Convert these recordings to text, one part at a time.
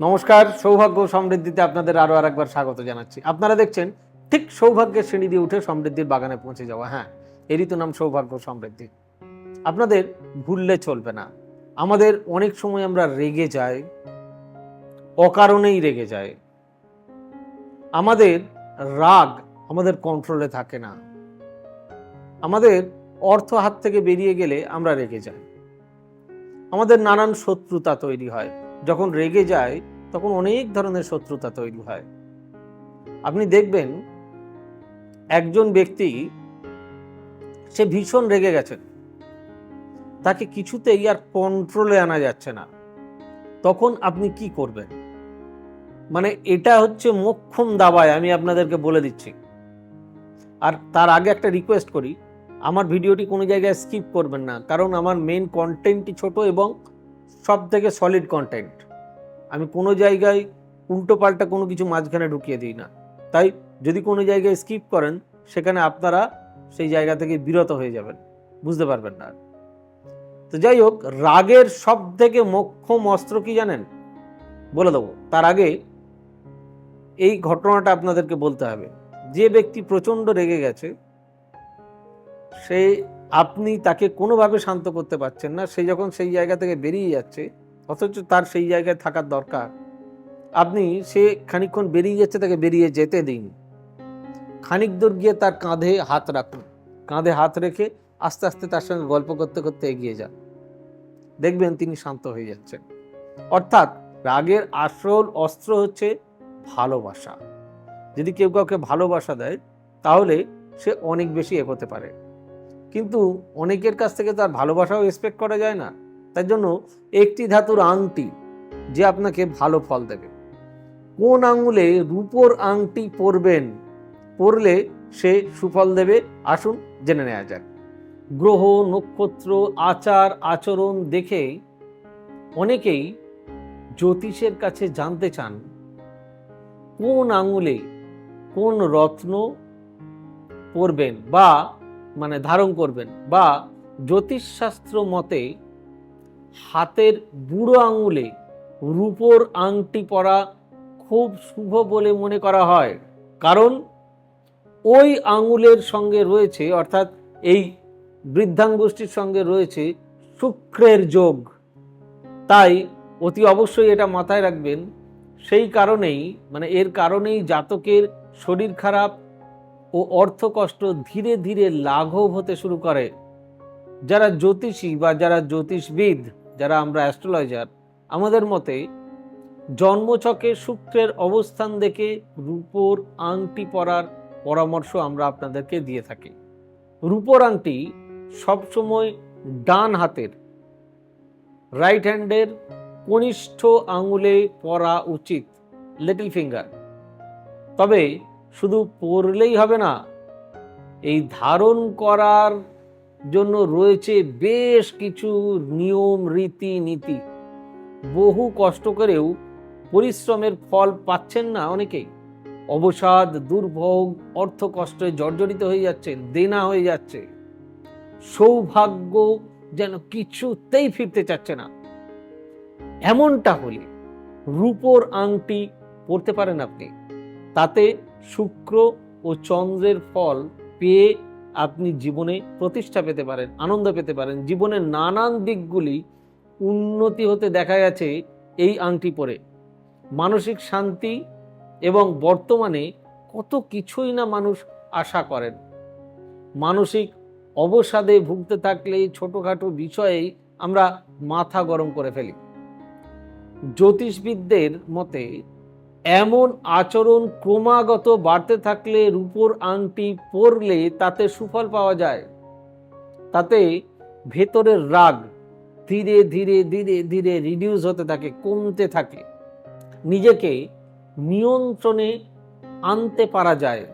নমস্কার, সৌভাগ্য সমৃদ্ধিতে আপনাদের আরও আরেকবার স্বাগত জানাচ্ছি। আপনারা দেখছেন ঠিক সৌভাগ্যের শ্রেণি দিয়ে উঠে সমৃদ্ধির বাগানে পৌঁছে যাওয়া। হ্যাঁ এরই তো নাম সৌভাগ্য সমৃদ্ধি। আপনাদের ভুললে চলবে না। আমাদের অনেক সময় আমরা রেগে যাই, অকারণেই রেগে যাই। আমাদের রাগ আমাদের কন্ট্রোলে থাকে না। আমাদের অর্থ হাত থেকে বেরিয়ে গেলে আমরা রেগে যাই। আমাদের নানান শত্রুতা তৈরি হয়। যখন রেগে যায়, তখন অনেক ধরনের শত্রুতা তৈরি হয়। আপনি দেখবেন, একজন ব্যক্তি, সে ভীষণ রেগে গেছেন তাকে কিছুতেই আর কন্ট্রোলে আনা যাচ্ছে না। তখন আপনি কি করবেন? মানে এটা হচ্ছে মোক্ষম দাবায় আমি আপনাদেরকে বলে দিচ্ছি। আর তার আগে একটা রিকোয়েস্ট করি। আমার ভিডিওটি কোনো জায়গায় স্কিপ করবেন না। কারণ আমার মেন কন্টেন্টটি ছোট এবং সব থেকে সলিড কন্টেন্ট আমি কোনো জায়গায় উল্টো পাল্টা কোনো কিছু মাঝখানে ঢুকিয়ে দিই না। তাই যদি কোনো জায়গায় স্কিপ করেন, সেখানে আপনারা সেই জায়গা থেকে বিরত হয়ে যাবেন। বুঝতে পারবেন না। তো যাই হোক, রাগের সব থেকে মোক্ষম অস্ত্র কি জানেন? বলে দেবো। তার আগে এই ঘটনাটা আপনাদেরকে বলতে হবে। যে ব্যক্তি প্রচণ্ড রেগে গেছে, সে আপনি তাকে কোনোভাবে শান্ত করতে পারছেন না, সে যখন সেই জায়গা থেকে বেরিয়ে যাচ্ছে, অথচ তার সেই জায়গায় থাকার দরকার। আপনি সে খানিকক্ষণ বেরিয়ে যাচ্ছে তাকে বেরিয়ে যেতে দিন। খানিক দূর গিয়ে তার কাঁধে হাত রাখুন। কাঁধে হাত রেখে আস্তে আস্তে তার সঙ্গে গল্প করতে করতে এগিয়ে যান। দেখবেন তিনি শান্ত হয়ে যাচ্ছেন। অর্থাৎ রাগের আসল অস্ত্র হচ্ছে ভালোবাসা। যদি কেউ কাউকে ভালোবাসা দেয়, তাহলে সে অনেক বেশি এগোতে পারে। কিন্তু অনেকের কাছ থেকে তার ভালোবাসাও এক্সপেক্ট করা যায় না। তার জন্য একটি ধাতুর আংটি যে আপনাকে ভালো ফল দেবে। কোন আঙুলে রূপোর আংটি পরবেন, পরলে সে সুফল দেবে? আসুন জেনে নেওয়া যাক। গ্রহ, নক্ষত্র, আচার, আচরণ দেখে অনেকেই জ্যোতিষের কাছে জানতে চান, কোন আঙুলে কোন রত্ন পরবেন বা মানে ধারণ করবেন বা জ্যোতিষশাস্ত্র মতে হাতের বুড়ো আঙুলে রূপোর আংটি পরা খুব শুভ বলে মনে করা হয়। কারণ ওই আঙুলের সঙ্গে রয়েছে, অর্থাৎ এই বৃদ্ধাঙ্গুষ্ঠীর সঙ্গে রয়েছে শুক্রের যোগ। তাই অতি অবশ্যই এটা মাথায় রাখবেন। সেই কারণেই মানে এর কারণেই জাতকের শরীর খারাপ ও অর্থকষ্ট ধীরে ধীরে লাঘব হতে শুরু করে। যারা জ্যোতিষী বা যারা জ্যোতিষবিদ, যারা আমরা অ্যাস্ট্রোলজার, আমাদের মতে জন্মছকে শুক্রের অবস্থান দেখে রূপোর আংটি পরার পরামর্শ আমরা আপনাদেরকে দিয়ে থাকি। রূপোর আংটি সবসময় ডান হাতের রাইট হ্যান্ডের কনিষ্ঠ আঙুলে পরা উচিত লিটল ফিঙ্গার তবে শুধু পরলেই হবে না, এই ধারণ করার জন্য রয়েছে বেশ কিছু নিয়ম, রীতি, নীতি। বহু কষ্ট করেও পরিশ্রমের ফল পাচ্ছেন না অনেকেই। অবসাদ, দুর্ভোগ, অর্থ কষ্টে জর্জরিত হয়ে যাচ্ছে, দেনা হয়ে যাচ্ছে। সৌভাগ্য যেন কিছুতেই ফিরতে চাচ্ছে না। এমনটা হলে রূপোর আংটি পরতে পারেন আপনি। তাতে শুক্র ও চন্দ্রের ফল পেয়ে আপনি জীবনে প্রতিষ্ঠা পেতে পারেন, আনন্দ পেতে পারেন। জীবনের নানান দিকগুলি উন্নতি হতে দেখা গেছে এই আংটি পরে। মানসিক শান্তি এবং বর্তমানে কত কিছুই না মানুষ আশা করেন। মানসিক অবসাদে ভুগতে থাকলে এই ছোটোখাটো বিষয়েই আমরা মাথা গরম করে ফেলি। জ্যোতিষবিদদের মতে এমন আচরণ ক্রমাগত বাড়তে থাকলে রূপোর আংটি পরলে তাতে সুফল পাওয়া যায়। তাতে ভেতরের রাগ ধীরে ধীরে ধীরে ধীরে রিডিউস হতে থাকে, কমতে থাকে। নিজেকে নিয়ন্ত্রণে আনতে পারা যায়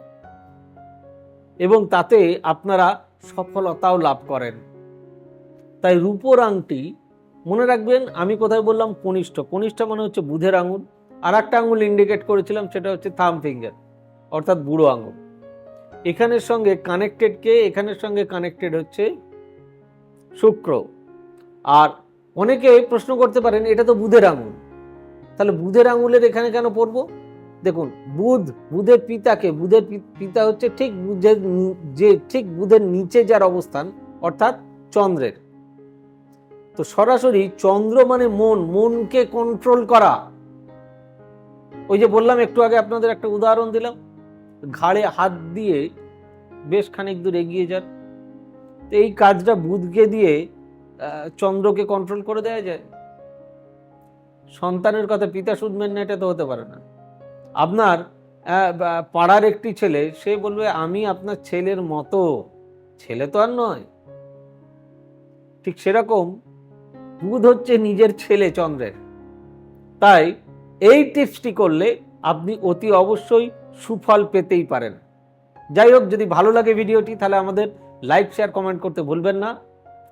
এবং তাতে আপনারা সফলতাও লাভ করেন। তাই রূপোর আংটি, মনে রাখবেন, আমি কোথায় বললাম কনিষ্ঠ। কনিষ্ঠ মানে হচ্ছে বুধের আঙুল। আর একটা আঙুল ইন্ডিকেট করেছিলাম, সেটা হচ্ছে থাম ফিঙ্গার অর্থাৎ বুড়ো আঙুল এখানের সঙ্গে কানেক্টেড কে? এখানের সঙ্গে কানেক্টেড হচ্ছে শুক্র। আর অনেকে প্রশ্ন করতে পারেন, এটা তো বুধের আঙুল তাহলে বুধের আঙুলের এখানে কেন পড়ব? দেখুন, বুধ, বুধের পিতাকে, বুধের পিতা হচ্ছে ঠিক বুধের যে ঠিক বুধের নিচে যার অবস্থান, অর্থাৎ চন্দ্রের। তো সরাসরি চন্দ্র মানে মন, মনকে কন্ট্রোল করা। ওই যে বললাম, একটু আগে আপনাদের একটা উদাহরণ দিলাম। ঘাড়ে হাত দিয়ে বেশ খানিক দূর এগিয়ে যান। তো এই কাজটা বুধকে দিয়ে চন্দ্রকে কন্ট্রোল করে দেওয়া যায়। সন্তানের কথা পিতা শুনবেন না, এটা তো হতে পারে না। আপনার পাড়ার একটি ছেলে, সে বলবে, আমি আপনার ছেলের মতো। ছেলে তো আর নয়। ঠিক সেরকম, বুধ হচ্ছে নিজের ছেলে চন্দ্রের। তাই এই টিপসটি করলে আপনি অতি অবশ্যই সুফল পেতেই পারেন। যাই হোক, যদি ভালো লাগে ভিডিওটি, তাহলে আমাদের লাইক, শেয়ার, কমেন্ট করতে ভুলবেন না।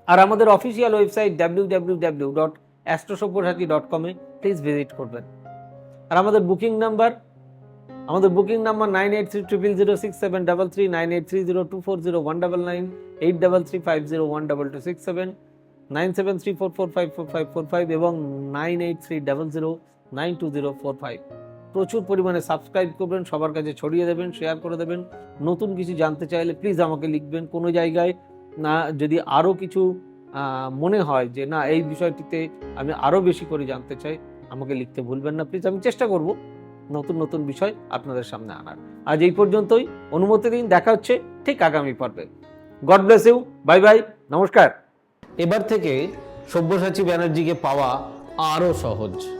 আর আমাদের official website W W W dot Astrosabyasachi dot কমে প্লিজ ভিজিট করবেন। আর আমাদের বুকিং নাম্বার আমাদের booking number nine eight three triple zero six seven double three nine eight three zero two four zero one double nine eight double three five zero one double two six seven nine seven three four four five four five four five এবং nine eight three double zero nine two zero four five. প্রচুর পরিমাণে subscribe করবেন, সবার কাছে ছড়িয়ে দেবেন, share করে দেবেন। নতুন কিছু জানতে চাইলে প্লিজ আমাকে লিখবেন কোনো জায়গায়। না, যদি আরও কিছু মনে হয় যে না, এই বিষয়টিতে আমি আরও বেশি করে জানতে চাই, আমাকে লিখতে ভুলবেন না। প্লিজ আমি চেষ্টা করব নতুন নতুন বিষয় আপনাদের সামনে আনার। আজ এই পর্যন্তই। অনুমতি দিন, দেখা হচ্ছে ঠিক আগামী পর্বে। God bless you. Bye bye. নমস্কার। এবার থেকে সব্যসাচী ব্যানার্জিকে পাওয়া আরও সহজ।